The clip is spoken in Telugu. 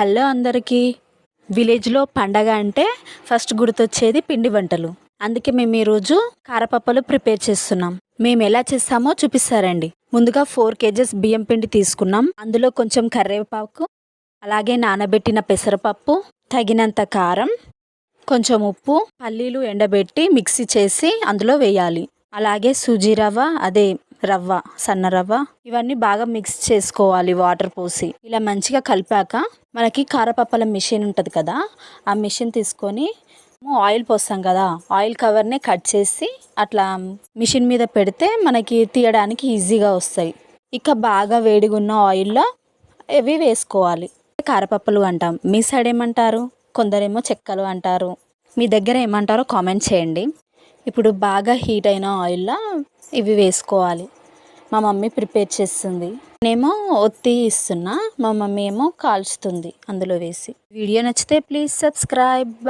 హలో అందరికీ. విలేజ్లో పండగ అంటే ఫస్ట్ గుర్తొచ్చేది పిండి వంటలు. అందుకే మేము ఈరోజు కారపప్పలు ప్రిపేర్ చేస్తున్నాం. మేము ఎలా చేస్తామో చూపిస్తారండి. ముందుగా ఫోర్ కేజెస్ బియ్యం పిండి తీసుకున్నాం. అందులో కొంచెం కరివేపాకు అలాగే నానబెట్టిన పెసరపప్పు తగినంత కారం కొంచెం ఉప్పు పల్లీలు ఎండబెట్టి మిక్సీ చేసి అందులో వేయాలి. అలాగే సూజీ రవ్వ అదే రవ్వ సన్న రవ్వ ఇవన్నీ బాగా మిక్స్ చేసుకోవాలి వాటర్ పోసి. ఇలా మంచిగా కలిపాక మనకి కారపప్పల మిషన్ ఉంటుంది కదా ఆ మిషన్ తీసుకొని ఆయిల్ పోస్తాం కదా ఆయిల్ కవర్ని కట్ చేసి అట్లా మిషన్ మీద పెడితే మనకి తీయడానికి ఈజీగా వస్తాయి. ఇక బాగా వేడిగా ఉన్న ఆయిల్లో ఇవి వేసుకోవాలి. కారపప్పలు అంటాం. మీ సైడ్ ఏమంటారు? కొందరేమో చెక్కలు అంటారు. మీ దగ్గర ఏమంటారో కామెంట్ చేయండి. ఇప్పుడు బాగా హీట్ అయిన ఆయిల్లో ఇవి వేసుకోవాలి. మా మమ్మీ ప్రిపేర్ చేస్తుంది. నేనేమో ఒత్తి ఇస్తున్నా మా మమ్మీ ఏమో కాల్చుతుంది అందులో వేసి. వీడియో నచ్చితే ప్లీజ్ సబ్స్క్రైబ్.